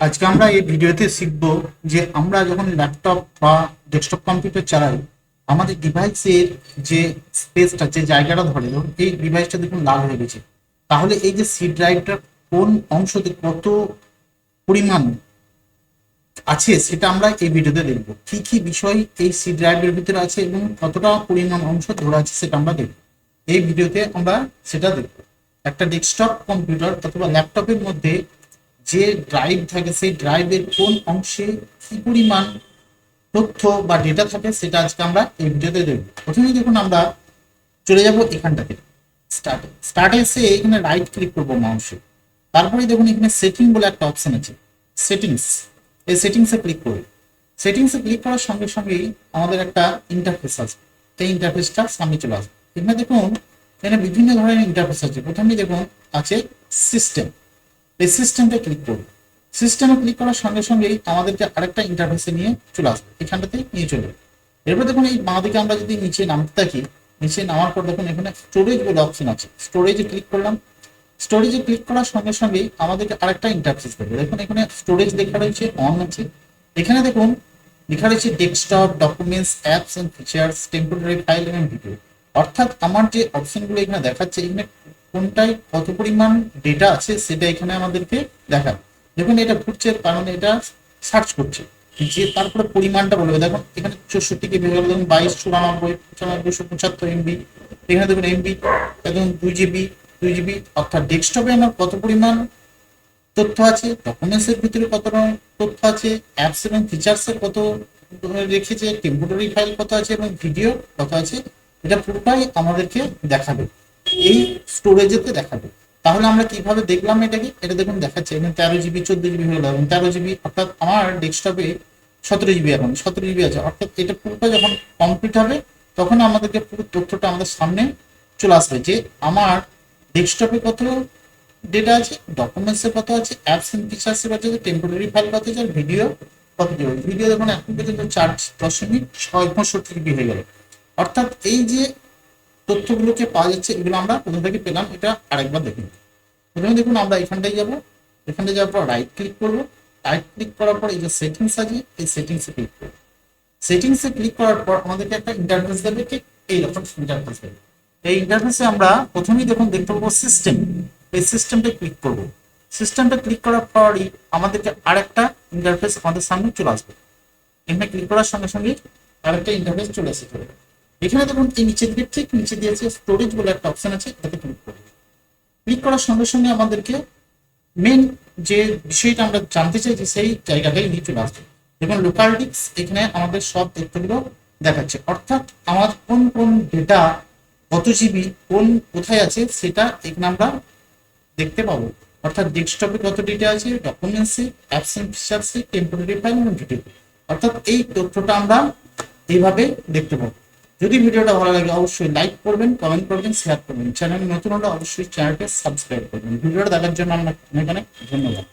আজকে আমরা এই ভিডিওতে শিখব যে আমরা যখন ল্যাপটপ বা ডেস্কটপ কম্পিউটার চালাই, আমাদের ডিভাইসের যে স্পেসটা যে জায়গাটা ধরে ধরুন এই ডিভাইসটা দেখুন লাল হয়ে গেছে। তাহলে এই যে সি ড্রাইভটার কোন অংশতে কত পরিমাণ আছে সেটা আমরা এই ভিডিওতে দেখব। কি কি বিষয় এই সি ড্রাইভের ভিতরে আছে এবং কতটা পরিমাণ অংশ ধরে আছে সেটা আমরা দেখব। এই ভিডিওতে আমরা সেটা দেখব। একটা ডেস্কটপ কম্পিউটার অথবা ল্যাপটপের মধ্যে যে ড্রাইভ থাকে, সেই ড্রাইভের কোন অংশে কি পরিমাণ তথ্য বা ডেটা থাকে, সেটা আজকে আমরা এই ভিডিওতে দেখব। প্রথমে দেখুন আমরা চলে যাব এখানটাতে স্টার্টে স্টার্টে এসে এখানে রাইট ক্লিক করব মাউসে তারপরে দেখুন এখানে সেটিং বলে একটা অপশন আছে সেটিংস এই সেটিংসে ক্লিক করবে। সেটিংসে ক্লিক করার সঙ্গে সঙ্গেই আমাদের একটা ইন্টারফেস আসবে। এই ইন্টারফেসটা সামনে চলে আসবে। এখানে দেখুন, এখানে বিভিন্ন ধরনের ইন্টারফেস আছে। প্রথমেই দেখুন, আছে সিস্টেম এই সিস্টেমটা ক্লিক করবে সিস্টেমে ক্লিক করার সঙ্গে সঙ্গেই আমাদেরকে আরেকটা ইন্টারফেসে নিয়ে চলে আসবে। এখানটাতে নিয়ে চলে এরপর দেখুন এই বাঁ দিকে আমরা যদি নিচে নামতে থাকি, নিচে নামার পর দেখুন এখানে স্টোরেজ বলে অপশন আছে। স্টোরেজে ক্লিক করলাম। স্টোরেজে ক্লিক করার সঙ্গে সঙ্গেই আমাদেরকে আরেকটা ইন্টারফেস দেবে দেখুন এখানে স্টোরেজ লেখা রয়েছে অন আছে। এখানে দেখুন লেখা রয়েছে desktop documents apps and features temporary file এবং ভিডিও অর্থাৎ আমার যে অপশনগুলো এখানে দেখাচ্ছে, এখানে কোনটায় কত পরিমাণ ডেটা আছে সেটা এখানে আমাদেরকে দেখাবে। দেখুন, এটা ঘুরছে, কারণ এটা সার্চ করছে। যে তারপরে পরিমাণটা বলবে। দেখুন, এখানে চৌষট্টি কেবি হয়ে গেল। দেখুন, বাইশ, চুরানব্বই, পঁচানব্বই দুশো পঁচাত্তর এমবি এখানে দেখুন এমবি একদম দুই জিবি দুই জিবি অর্থাৎ ডেস্কটপে আমার কত পরিমাণ তথ্য আছে ডকুমেন্টসের ভিতরে কত রকম তথ্য আছে অ্যাপস এবং ফিচার্সের কত রেখেছে টেম্পোরারি ফাইল কত আছে এবং ভিডিও কত আছে, এটা পুরোটাই আমাদেরকে দেখাবে। এই স্টোরেজেতে দেখাবে। তাহলে আমরা কীভাবে দেখলাম এটাকে? এটা দেখুন দেখাচ্ছে, এখানে তেরো জিবি চোদ্দ জিবি গেল। এবং তেরো জিবি অর্থাৎ আমার ডেস্কটপে সতেরো জিবি এখন, সতেরো জিবি আছে। অর্থাৎ এটা পুরোটা যখন কমপ্লিট হবে, তখন আমাদেরকে পুরো তথ্যটা আমাদের সামনে চলে আসবে যে আমার ডেস্কটপে কত ডেটা আছে ডকুমেন্টস কত আছে অ্যাপস এন্ড ফিচার্স কত আছে টেম্পোরারি ফাইল কত আছে, আর ভিডিও কত জিবি ভিডিও দেখুন, এখন পর্যন্ত চার দশমিক ছয় পঁয়ষট্টি জিবি হয়ে গেল। অর্থাৎ এই যে তথ্যগুলোকে পাওয়া যাচ্ছে, এগুলো আমরা কোথা থেকে পেলাম, এটা আরেকবার দেখুন। প্রথমে দেখুন আমরা এখানটায় যাব। এখানটায় যাওয়ার পর রাইট ক্লিক করব। রাইট ক্লিক করার পর এই যে সেটিংস আছে, এই সেটিংসে ক্লিক করব। সেটিংসে ক্লিক করার পর আমাদেরকে একটা ইন্টারফেস দেবে, ঠিক এইরকম ইন্টারফেস দেবে। এই ইন্টারফেসে আমরা প্রথমেই দেখুন দেখতে পাবো সিস্টেম এই সিস্টেমটা ক্লিক করব। সিস্টেমটা ক্লিক করার পরই আমাদেরকে আরেকটা ইন্টারফেস আমাদের সামনে চলে আসবে। এখানে ক্লিক করার সঙ্গে সঙ্গে আরেকটা ইন্টারফেস চলে আসে। চলে এখানে দেখুন, এই নিচের দিকে ঠিক নিচে দিয়েছে স্টোরেজ বলে একটা অপশন আছে এটাতে ক্লিক করব ক্লিক করার সঙ্গে সঙ্গে আমাদেরকে মেন যে বিষয়টা আমরা জানতে চাইছি সেই জায়গাটাই নিয়ে চলে আসবে দেখুন লোকাল ডিস্ক এখানে আমাদের সব তথ্যগুলো দেখাচ্ছে। অর্থাৎ আমার কোন কোন ডেটা কত জিবি কোন কোথায় আছে, সেটা এখানে আমরা দেখতে পাবো। অর্থাৎ ডেস্কটপে কত ডেটা আছে ডকুমেন্টসে অ্যাপস এন্ড ফিচার্সে টেম্পোরারি ফাইল এবং ভিডিও অর্থাৎ এই তথ্যটা আমরা এইভাবে দেখতে পাবো। যদি ভিডিওটা ভালো লাগে, অবশ্যই লাইক করবেন কমেন্ট করবেন শেয়ার করবেন। চ্যানেল নতুন হলে অবশ্যই চ্যানেলকে সাবস্ক্রাইব করবেন। ভিডিওটা দেখার জন্য আমরা অনেক অনেক ধন্যবাদ।